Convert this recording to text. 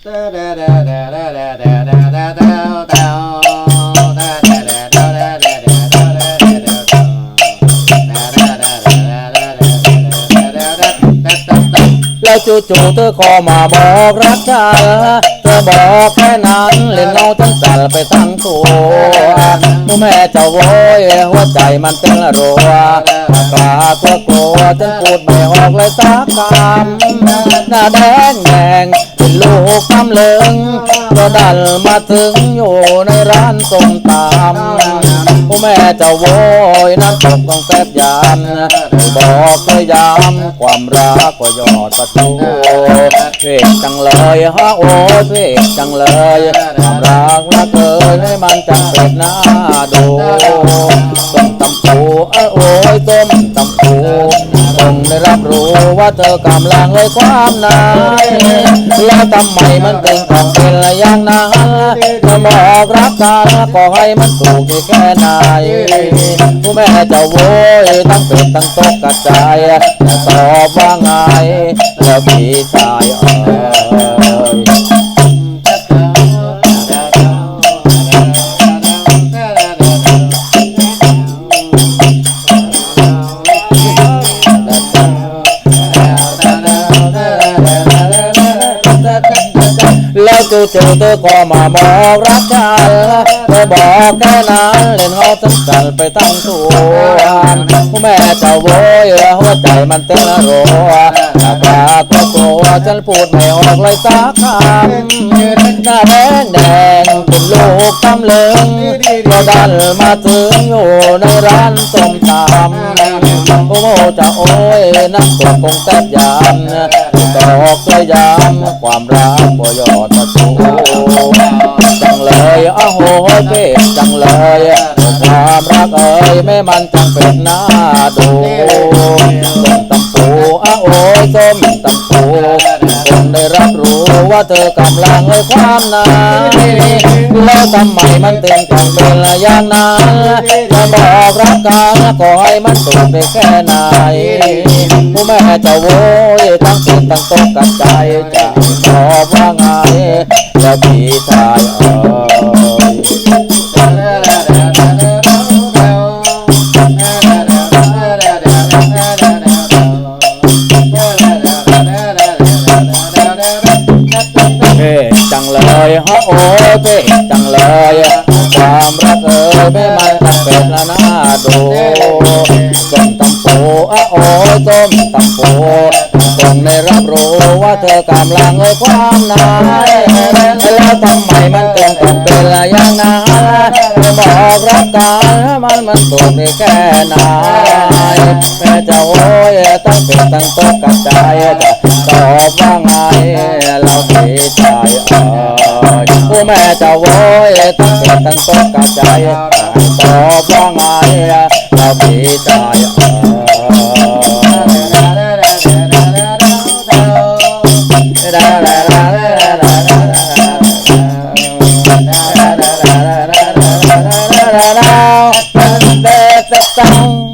แล้วจู่ๆเธอขอมาบอกรักฉัน ธอบอกแค่นั้นเล่นเงาจังจันไปทั้งตัวมูแม่เจ้าโวยหัวใจมันเต้นรัวกล้าตัวกลัวจนพูดไม่ออกเลยสักคำหน้าแดงแดงเป็นลูกตำลึงก็ดันมาถึงอยู่ในร้านส้มตำ ผู้แม่เจ้าโวยนั้นตกต้องแซ่บยานบอกเลยยามความรักก็ยอดประตูเพลจังเลยฮะโอ้ยเพลจังเลยความรักละเอ่ยให้มันจังเป็นหน้าดู ว่าเธอกำลังเลยความนายแล้วทำไมมันถึงต้องเป็นอย่างนั้นเธอบอกรักกันก็ให้มันถูกแค่ไหนผู้แม่เจะโวยตั้งเป็ดตั้งตกกระจายจะตอบว่าไงแล้วพี่ชายเอ๋ย แล้วจู่ๆเธอก็มาบอกรักฉันเธอบอกแค่นั้นเล่นเอาทั้งกันไปทั้งตัวผู้แม่เจ้าโวยหัวใจมันเต้นรัวหน้าตาก็กลัวฉันพูดไม่ออกเลยสักคำหน้าแดงแดงเป็นลูกตำลึงก็ดันมาถึงอยู่ในร้านส้มตำโอ้โหจะโอ้ยน้ำตกคงแซ่บยามตอกเลยยามความรักบ่ยอด ยอ้โหเป๊ะจังเลยความรักเอ่ยแม่มันจังเป็นหน้าดูส้มตำปูอ้โอ้ยส้มตำปูคงได้รับรู้ว่าเธอกำลังให้ความนายแล้วทำไมมันถึงต้องเป็นอย่างนั้นมาบอกรักกันก็ให้มันถูกได้แค่ไหนผู้แม่จะโวยทั้งเป็นทั้งตกกระจจะตอบว่าไงแล้วพี่ชายเอ่ย เพ่จังเลยฮะโอ้เพ่จังเลย ความรักเอ่ยไม่มันจังเป็นละน่าดูส้มตำปูอะโอ้ส้มตำปูคงได้รับรู้ว่าเธอกำลังเอ่ยความนายแล้วทำไมมันถึงต้องเป็นละย่างนั้นบอกรักกันมันมันถูกได้แค่ไหนแม่จะโอ้ยตั้งเป็นตั้งตกกระจ แม่จะโวยตั้งเป็ดตั้งต๊ะกระจายตอบว่าไงเราพี่ชาเอ่ย